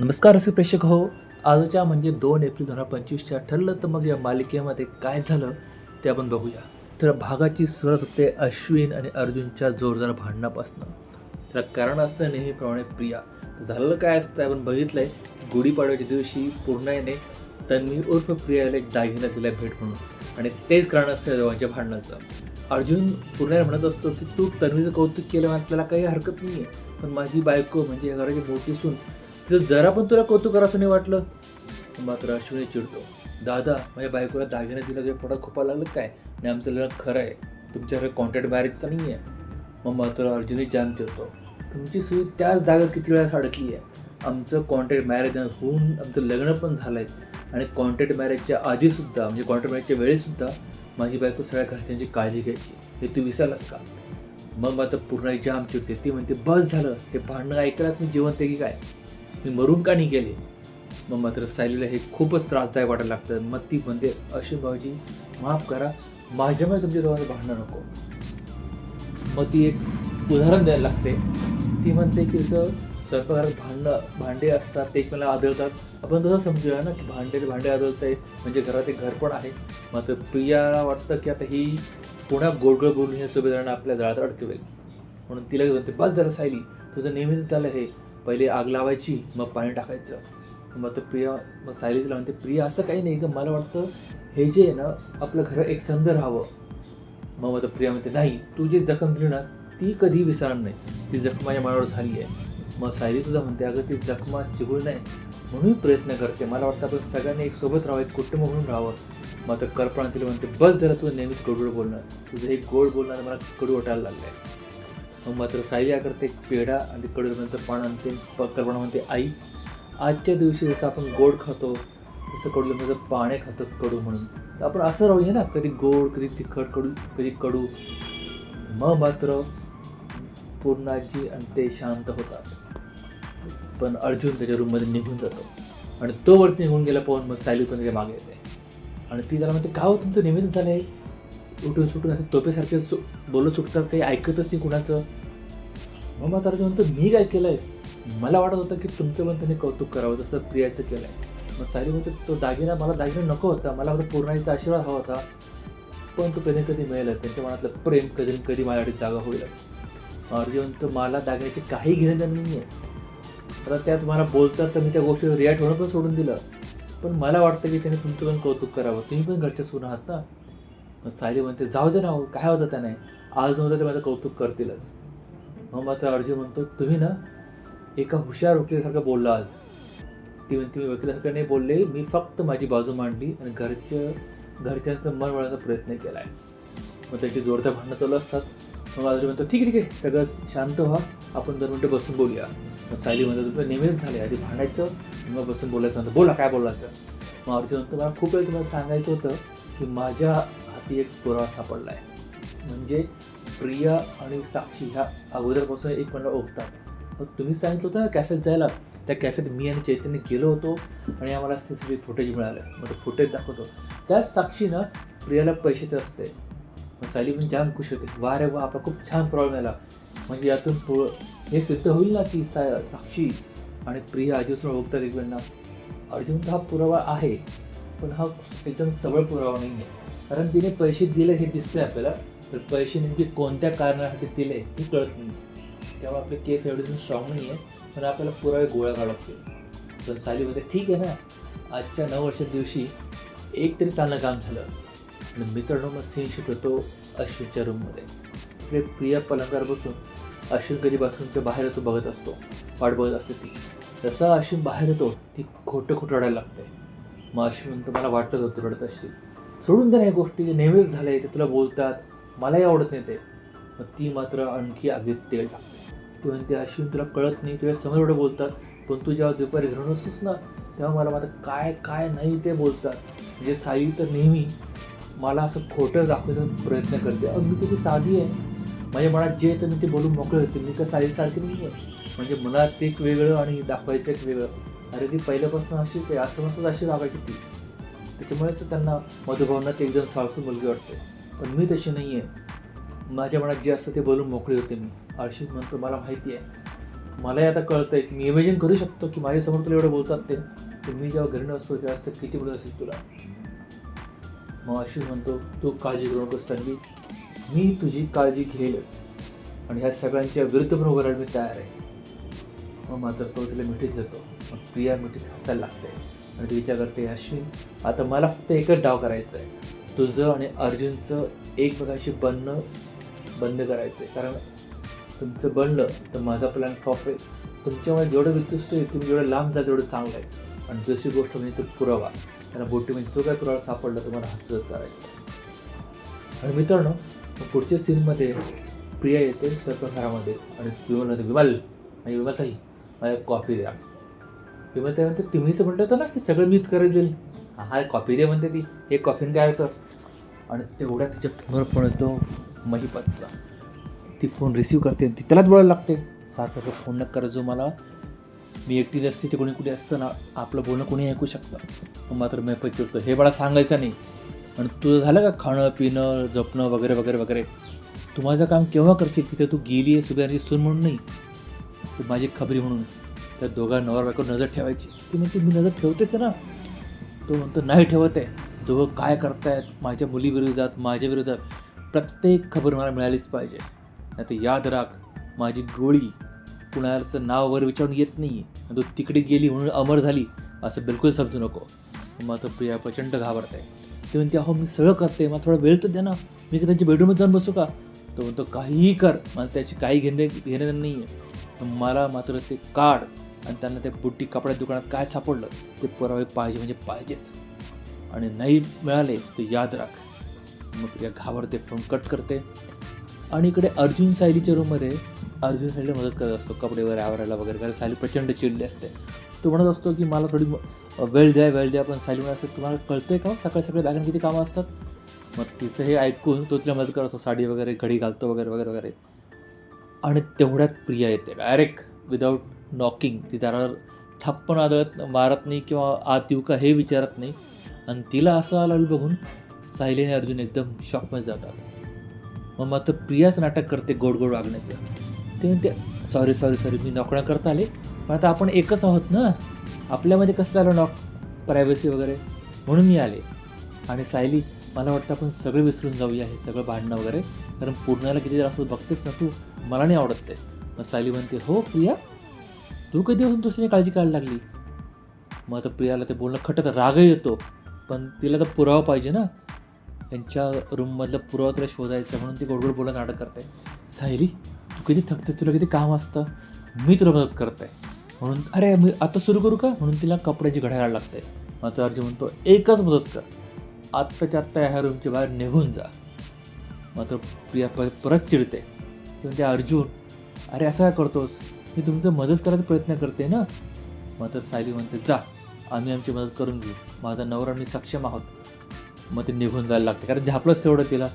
नमस्कार असे प्रेक्षक हो आजच्या म्हणजे दोन एप्रिल दोन हजार पंचवीसच्या ठरलं तर मग या मालिकेमध्ये काय झालं ते आपण बघूया. तर भागाची सुरुवात होते अश्विन आणि अर्जुनच्या जोरदार भांडणापासनं. त्याला कारण असतं नेहमीप्रमाणे प्रिया. झालं काय असतं आपण बघितलंय. गुढीपाडव्याच्या दिवशी पूर्णाने तन्वी उर्फ प्रियाला एक दागिना दिला भेट म्हणून. आणि तेच कारण असतं दोघांच्या भांडणाचं. अर्जुन पूर्ण म्हणत असतो की तू तन्वीचं कौतुक केलं त्याला काही हरकत नाही आहे पण माझी बायको म्हणजे घराची मोठी सून तिथं जरा पण तुला कौतुक असं नाही वाटलं? मात्र अश्विनी चिडतो. दादा माझ्या बायकोला दागिने दिला तुझ्या पोटात खोपा लागलं काय? आणि आमचं लग्न खरं आहे. तुमच्याकडे कॉन्ट्रॅक्ट मॅरेज तर नाही आहे मग मात्र अर्जुनी जाम करतो तुमची सुई त्याच जागेवर किती वेळा अडकली आहे? आमचं कॉन्ट्रॅक्ट मॅरेज होऊन आमचं लग्न पण झालं आहे आणि कॉन्ट्रॅक्ट मॅरेजच्या आधीसुद्धा म्हणजे कॉन्ट्रॅक्ट मॅरेजच्या वेळेसुद्धा माझी बायको सगळ्या घरच्यांची काळजी घ्यायची. हे तू विसरलास का? मग मात्र पूर्ण जाम चिडते. ती म्हणते बस झालं. हे भांडणं ऐकायलाच मी जिवंत आहे की काय? मी मरून का नाही गेले? मग मात्र सायलीला हे खूपच त्रासदायक वाटायला लागतं. मग ती म्हणते अशी भाऊजी माफ करा. माझ्यामुळे तुमच्या दोघांचं भांडणं नको. मग ती एक उदाहरण द्यायला लागते. ती म्हणते की जसं स्वयंपाकघरात भांडणं भांडे असतात ते एकमेकाला आदळतात. आपण तसं समजूया ना की भांडे भांडे आदळत आहे म्हणजे घरात एक घर पण आहे. मात्र प्रियाला वाटतं की आता ही पुन्हा गोडगोड बोलून या सुभेदारांना आपल्या जळात अडकवेल. म्हणून तिला म्हणते बस झालं सायली तुझं नेहमीच झालं हे. पहिले आग लावायची मग पाणी टाकायचं. मग तर प्रिया मग सायली तिला म्हणते प्रिया असं काही नाही का मला वाटतं हे जे आहे ना आपलं घर एक संद राहावं. मग मग प्रिया म्हणते नाही तू जी जखम दिली ना ती कधी विसरणार नाही. ती जखम माझ्या मनावर झाली आहे. मग सायली सुद्धा म्हणते अगं ती जखमा चिघळू नाही म्हणून प्रयत्न करते. मला वाटतं आपण सगळ्यांनी एक सोबत राहावं एक कुटुंब म्हणून राहावं. मग आता कल्पना तिला म्हणते बस जरा तू नेहमीच गोड गोड बोलणार. तुझं हे गोड बोलणार मला कडू वाटायला लागलं आहे मात्र सायली करते एक पेढा आणि कडुलिंबाचं पान आणते. कल्पना म्हणते आई आजच्या दिवशी जसं आपण गोड खातो तसं कडुलिंबाचं पाने खातो कडू म्हणून. तर आपण असं राहूया ना कधी गोड कधी तिखट कडू कधी कडू. मग मात्र पूर्णाजी आणि ते शांत होतात. पण अर्जुन त्याच्या रूममध्ये निघून जातो. आणि तो वरती निघून गेला पाहून मग सायली पण त्याच्यामागे येते. आणि ती त्याला म्हणते का हो तुमचं नेहमीच झालं आहे उठून सुटून असं तोपेसारखे सु बोलत सुटतात काही ऐकतच नाही कुणाचं. मग मग म्हणतो मी काय केलं आहे मला वाटत होतं की तुमचं पण त्यांनी कौतुक करावं जसं प्रियाचं केलं आहे मग सारी म्हणते तो दागिना मला दागिना नको होता मला फक्त पूर्णाईचा आशीर्वाद हवा होता. पण तो कधी कधी मिळेल त्यांच्या मनातलं प्रेम कधी कधी माझ्यासाठी जागा होईल. अर्जुन म्हणतो मला दागिन्याची काही घेणं नाही आहे आता त्या तुम्हाला बोलतात तर मी त्या गोष्टीवर रिॲक्ट होणं पण सोडून दिलं. पण मला वाटतं की त्याने तुमचं पण कौतुक करावं. तुम्ही पण घरच्या सून आहात ना? मग सायली म्हणते जाऊ दे ना हो, काय होतं त्याने? आज नव्हतं ते माझं कौतुक करतीलच. मग मात्र अर्जुन म्हणतो तुम्ही ना एका हुशार वकिलासारखं बोलला आज. ती म्हणते मी वकिलासारखं नाही बोलले मी फक्त माझी बाजू मांडली आणि घरच्या घरच्यांचं मन वळण्याचा प्रयत्न केला आहे मग त्याची जोरदार भांडणं चालू असतात. मग अर्जुन म्हणतो ठीक आहे ठीक आहे सगळं शांत व्हा आपण दोन मिनटं बसून बोलूया. मग सायली म्हणतो तुमचं नेहमीच झाले आधी भांडायचं मग बसून बोलायचं म्हणतो बोला काय बोलायचं? मग अर्जुन म्हणतो मला खूप वेळ तुम्हाला सांगायचं होतं की माझ्या हाती एक पुरावा सापडला आहे म्हणजे प्रिया आणि साक्षी ह्या अगोदरपासून एक मला ओळखतात. मग तुम्ही सांगितलं होतं ना कॅफेत जायला. त्या कॅफेत मी आणि चैतन्य गेलो होतो आणि आम्हाला सी सी फुटेज मिळालं. मग ते फुटेज दाखवतो. त्याच साक्षीनं प्रियाला पैसे तर असते. मग सायली पण जाम खुश होते. वा रे वा आपला खूप छान प्रॉब्लेम आला म्हणजे यातून पु- हे सिद्ध होईल ना की सा साक्षी आणि प्रिया आधीपासून ओळखतात एकमेकांना. अर्जुन हा पुरावा आहे पण हा एकदम सबळ पुरावा नाही आहे कारण तिने पैसे दिले हे दिसते आपल्याला तर पैसे नेमके कोणत्या कारणासाठी दिले हे कळत नाही. त्यामुळे आपले केस एवढे स्ट्रॉंग नाही आहे पण आपल्याला पुरावे गोळा काढावे लागतील. तर सालीमध्ये ठीक आहे ना? आजच्या नऊ वर्षाच्या दिवशी एक तरी चांगलं काम झालं. आणि मित्रांनो मग सीन शूट होतो अश्विनच्या रूममध्ये इकडे प्रिया पलंगावर बसून अश्विन कधी बाथरूमच्या बाहेर येतो बघत असतो. वाट बघत असते ती. जसा अश्विन बाहेर येतो ती खोटं खोटं रडायला लागते. मग अश्विन म्हणतो मला वाटलं होतं रडत असतील सोडून द्या या गोष्टी नेहमीच नेहमीच झालंय ते तुला बोलतात. मलाही आवडत नाही ते. मग ती मात्र आणखी आगीत तेल टाकते. ती ते अश्विन तुला कळत नाही तुझ्या समोर एवढं बोलतात. पण तू जेव्हा दुपारी घरून असतोस ना तेव्हा मला मात्र काय काय नाही ते बोलतात. म्हणजे साई तर नेहमी मला असं खोटं दाखवायचा प्रयत्न करते. अहो मी किती साधी आहे. माझ्या मनात जे येतं मी ते बोलून मोकळे होते. मी का साईसारखी नाही आहे म्हणजे मनात एक वेगळं आणि दाखवायचं एक वेगळं. अरे ती पहिल्यापासून अशीच आहे. असं नसतं अशी वागायची ती. त्याच्यामुळेच तर त्यांना मधुभावना ते एकदम साळसू मुलगी वाटते. पण मी तशी नाही आहे माझ्या मनात जे असतं ते बोलून मोकळे होते मी. हर्षित म्हणतो मला माहिती आहे मलाही आता कळतंय की मी इमेजिन करू शकतो की माझ्यासमोर तुला एवढं बोलतात ते. की मी जेव्हा घरी नसतो तेव्हा असतं किती बोलत असेल तुला? मग अशी म्हणतो तू काळजी करू नकोस त्यांनी मी तुझी काळजी घेईलच. आणि ह्या सगळ्यांच्या विरुद्ध पण उभं राहायला मी तयार आहे. मग मात्र तो तिला मिठीत घेतो. मग प्रिया मिठीत हसायला लागते. आणि विचार करते अश्विन आता मला फक्त एकच डाव करायचं आहे. तुझं आणि अर्जुनचं एकमेकाशी बनणं बंद करायचं आहे कारण तुमचं बनलं तर माझा प्लॅन फ्लॉप आहे. तुमच्यामुळे जेवढं वित्तुष्ट आहे तुम्ही जेवढं लांब जा तेवढं चांगलं आहे. आणि दुसरी गोष्ट म्हणजे तो पुरावा. त्यांना बोटीमध्ये म्हणजे जो काय पुरावा सापडला तुम्हाला हसत करायचं आणि मित्रांनो पुढच्या सीनमध्ये प्रिया येते सर्पहारामध्ये आणि विमल म्हणते विमल आणि मला एक कॉफी द्या. विमलताई म्हणते तुम्ही तर म्हटलं होतं ना की सगळं मीच करत देईल. हा कॉफी दे म्हणते ती. हे कॉफीन काय होतं? आणि तेवढ्या तिच्या फोनवर फोन येतो महिपतचा. ती फोन रिसीव करते आणि ती त्यालाच बोलायला लागते. सारखं तो फोन न करत जो मला मी एकटी असते ते कोणी कुठे असतं ना आपलं बोलणं कोणी ऐकू शकतं. मात्र महिपत पैकी हे मला सांगायचं नाही. आणि तुझं झालं का खाणं पिणं जपणं वगैरे वगैरे वगैरे? तू माझं काम केव्हा करशील? तिथे तू गेली आहे सुद्धा सून म्हणून नाही. तू माझी खबरी म्हणून. त्या दोघा नवर बायको नजर ठेवायची. ती म्हणते मी नजर ठेवतेच ना. तो म्हणतो नाही ठेवत आहे. दोघं काय करतायत? माझ्या मुलीविरोधात माझ्याविरोधात प्रत्येक खबर मला मिळालीच पाहिजे. नाही तर याद राख माझी गोळी कुणाचं नाव वगैरे विचारून येत नाही आणि तू तिकडे गेली म्हणून अमर झाली असं बिलकुल समजू नको. मात्र प्रिया प्रचंड घाबरते. ते म्हणते अहो मी सगळं करते. मला थोडा वेळ तर द्या ना. मी का त्यांच्या बेडरूममध्ये जाऊन बसू का? तो म्हणतो काहीही कर. मला त्याची काही घेणे घेणं नाही आहे मला मात्र ते काढ. आणि त्यांना त्या बुट्टी कपड्या दुकानात काय सापडलं ते पुरावे पाहिजे म्हणजे पाहिजेच. आणि नाही मिळाले ते याद राख. मग प्रिया घाबरते फोन कट करते. आणि इकडे अर्जुन सायलीच्या रूममध्ये अर्जुन सायली मदत करत असतो कपडे वगैरे आवरायला वगैरे. कारण सायली प्रचंड चिडली असते. तो म्हणत असतो की मला थोडी वेळ द्या वेळ द्या पण सायली म्हणत तुम्हाला कळतंय का? सकाळी सकाळी बॅगन किती कामं असतात? मग तिचं हे ऐकून तो तिला मदत करत असतो साडी वगैरे घडी घालतो वगैरे वगैरे वगैरे. आणि तेवढ्यात प्रिया येते डायरेक्ट विदाऊट नॉकिंग ती दारावर थप्पन आदळत मारत नाही किंवा आत येऊ का हे विचारत नाही. आणि तिला असं आलं बघून सायली आणि अर्जुन एकदम शॉकमध्ये जातात. मग मात्र प्रियाच नाटक करते गोड गोड वागण्याचं. ते म्हणते सॉरी सॉरी सॉरी मी नोकऱ्या करता आले. पण आता आपण एकच आहोत ना? आपल्यामध्ये कसं झालं नॉक प्रायव्हसी वगैरे? म्हणून मी आले. आणि सायली मला वाटतं आपण सगळं विसरून जाऊया हे सगळं भांडणं वगैरे. कारण पूर्णाला किती जर असं बघतेस ना तू? मला नाही आवडत ते. मग सायली म्हणते हो प्रिया तू कधीपासून दुसरी काळजी काढायला लागली? मग आता प्रियाला ते बोलणं खटत रागही येतो. पण तिला तर पुरावा पाहिजे ना. त्यांच्या रूममधला पुरावा तिला शोधायचा म्हणून ती गोडगोड बोलत नाटक करते. सायली तू किती थकतेस तुला किती काम असतं? मी तुला मदत करते. म्हणून अरे मी आता सुरू करू का? म्हणून तिला कपड्याची घड्याळ लागते. मात्र अर्जुन म्हणतो एकच मदत कर. आत्ताच्या आत्ता ह्या रूमच्या बाहेर निघून जा. मात्र प्रिया परत चिडते. पण ते अर्जुन अरे असं काय करतोस? मी तुमचं मदत करायचा प्रयत्न करते ना? मात्र सायली म्हणते जा आम्ही आमची मदत करून घेऊ. माझा नवरा मी सक्षम आहोत. मग ते निघून जायला लागते कारण झापलंच तेवढं तिला.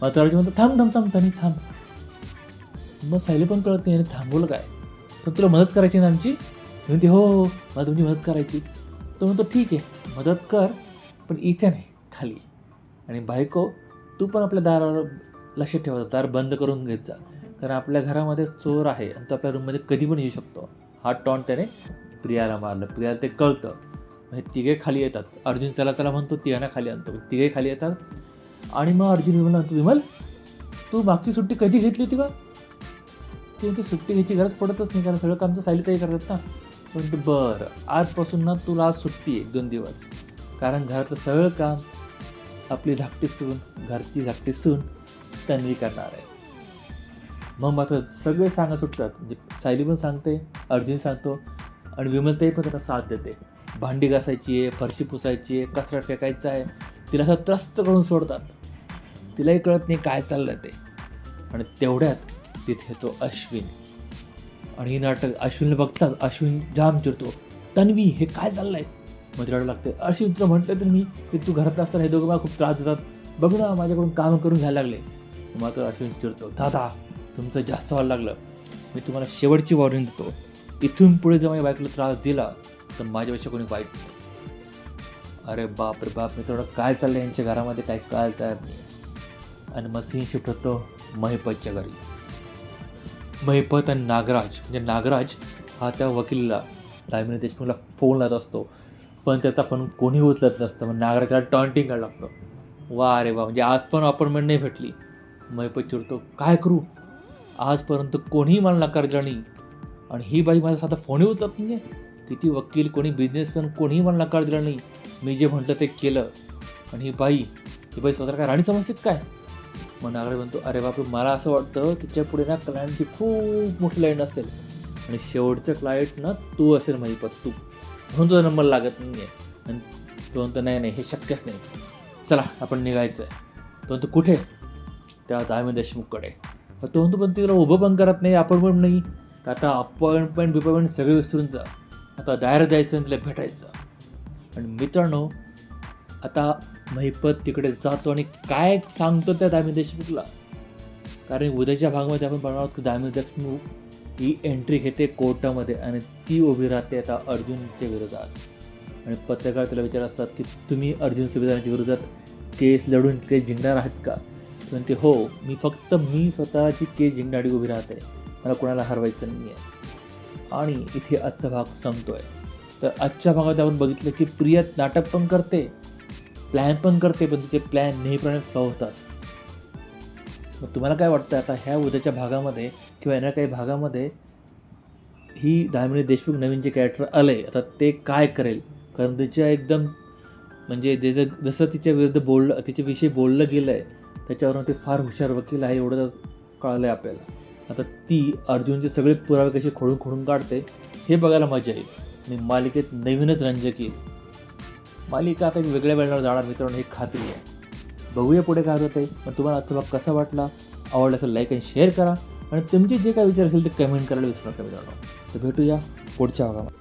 मात्र अर्जुन म्हणतो थांब थांब थांब त्यांनी थांब. मग सायली पण कळत नाही याने थांबवलं काय? पण तुला मदत करायची ना आमची? म्हणते हो हो मला तुमची मदत करायची. तो म्हणतो ठीक आहे मदत कर पण इथे नाही खाली. आणि बायको तू पण आपल्या दारावर लक्ष ठेवा दार बंद करून घेत जा. कारण आपल्या घरामध्ये चोर आहे आणि तो आपल्या रूममध्ये कधी पण येऊ शकतो. हा टॉन त्याने प्रियाला मारलं. प्रियाला ते कळतं. म्हणजे तिघे खाली येतात. अर्जुन चला चला म्हणतो तिघांना खाली आणतो. तिघे खाली येतात. आणि मग अर्जुन विमल म्हणतो विमल तू मागची सुट्टी कधी घेतली होती का ती म्हणते सुट्टी घ्यायची गरज पडतच नाही कारण सगळं काम तर सायलीताई करतात ना. पण ते बरं आजपासून ना तुला आज सुट्टी आहे एक दोन दिवस. कारण घरातलं सगळं काम आपली धाकटी सून घरची धाकटी सून तन्वी करणार आहे. मग मात्र सगळे सांगा सुटतात. म्हणजे सायली पण सांगते अर्जुन सांगतो आणि विमलताई पण त्यांना साथ देते. भांडी घासायची आहे फरशी पुसायची आहे कचरा फेकायचा आहे तिला असं त्रस्त करून सोडतात. तिलाही कळत नाही काय चाललं ते. आणि तेवढ्यात तिथे तो अश्विन. आणि हे नाटक अश्विनला बघताच अश्विन जाम चिरतो तन्वी हे काय चाललं मग तिला लागते. अश्विन तुला म्हटलं तर मी की तू घरात असताना हे दोघं मला खूप त्रास देतात. बघ ना माझ्याकडून काम करून घ्यायला लागले. मात्र अश्विन चिरतो दादा तुमचं जास्त व्हायला लागलं मी तुम्हाला शेवटची वॉर्निंग देतो. इथून पुढे जर माझ्या बाईकला त्रास दिला तर माझ्यापेक्षा कोणी वाईट नाही. अरे बाप रे बाप मी थोडं काय चाललं यांच्या घरामध्ये काय काय तयार नाही. आणि मग सीन शिफ्ट होतो महिपतच्या घरी. महिपत आणि नागराज म्हणजे नागराज हा त्या वकिलीला दामिनी देशमुखला फोन लावत असतो. पण त्याचा फोन कोणी उचलत नसतं मग नागराजला टॉन्टिंग करायला लागतं. वा अरे वा म्हणजे आज पण अपॉइंटमेंट नाही भेटली. महिपत चिडतो काय करू? आजपर्यंत कोणीही मला नकार दिला नाही. आणि ही बाई माझा साधा फोनही उचलत नाही किती वकील कोणी बिझनेसमॅन कोणीही मला नकार दिला नाही. मी जे म्हटलं ते केलं. आणि ही बाई ही बाई स्वतःला काय राणी समजते काय? मग नागरे म्हणतो अरे बापरे मला असं वाटतं तिच्या पुढे ना क्लायंटची खूप मोठी लाईन असेल. आणि शेवटचं क्लायंट ना तू असेल महिपत तू म्हणून तुझा नंबर लागत नाही आहे आणि तो म्हणतो नाही नाही हे शक्यच नाही. चला आपण निघायचं आहे तो म्हणतो कुठे? त्या दामी देशमुखकडे. तो म्हणतो पण तिला उभं पण करत नाही अपॉइंटमेंट नाही. आता अपॉइंटमेंट बिपॉइंटमेंट सगळे विसरून जा. आता डायर द्यायचं आणि तिला भेटायचं. आणि मित्रांनो आता महिपत तिकडे जातो आणि काय सांगतो त्या दामी देशमुखला? कारण उद्याच्या भागामध्ये आपण बनवणार आहोत की दामिनी देशमुख ही एंट्री घेते कोर्टामध्ये आणि ती उभी राहते आता अर्जुनच्या विरोधात. आणि पत्रकार तिला विचार असतात की तुम्ही अर्जुन सुभेदारांच्या विरोधात केस लढून केस जिंकणार आहात का? म्हणते हो मी फक्त मी स्वतःची केस जिंकण्यासाठी उभी राहते. मला कोणाला हरवायचं नाही आहे आणि इथे आजचा भाग संपतोय. तर आजच्या भागात आपण बघितलं की प्रिया नाटक पण करते प्लॅन पण करते पण तिचे प्लॅन नेहमीप्रमाणे फ्लॉ होतात. मग तुम्हाला काय वाटतं आता ह्या उद्याच्या भागामध्ये किंवा येणाऱ्या काही भागामध्ये ही दामिनी देशमुख नवीन जे कॅरेक्टर आलं आहे आता ते काय करेल? कारण तिच्या एकदम म्हणजे जे जसं तिच्या विरुद्ध बोललं तिच्याविषयी बोललं गेलं आहे त्याच्यावरून ते फार हुशार वकील आहे एवढं कळलं आहे आपल्याला. आता ती अर्जुनचे सगळे पुरावे कसे खोडून खोडून काढते हे बघायला मजा येईल. आणि मालिकेत नवीनच रंजक. येईल मालिका आता एक वेगळ्या वेळेवर जाणार मित्रांनो हे खात्री आहे. बघूया पुढे काय होतं आहे मग तुम्हाला आजचा भाग कसा वाटला? आवडला असेल लाईक आणि शेअर करा. आणि तुमचे जे काय विचार असेल ते कमेंट करायला विसरू नका मित्रांनो. तर भेटूया पुढच्या भागामध्ये.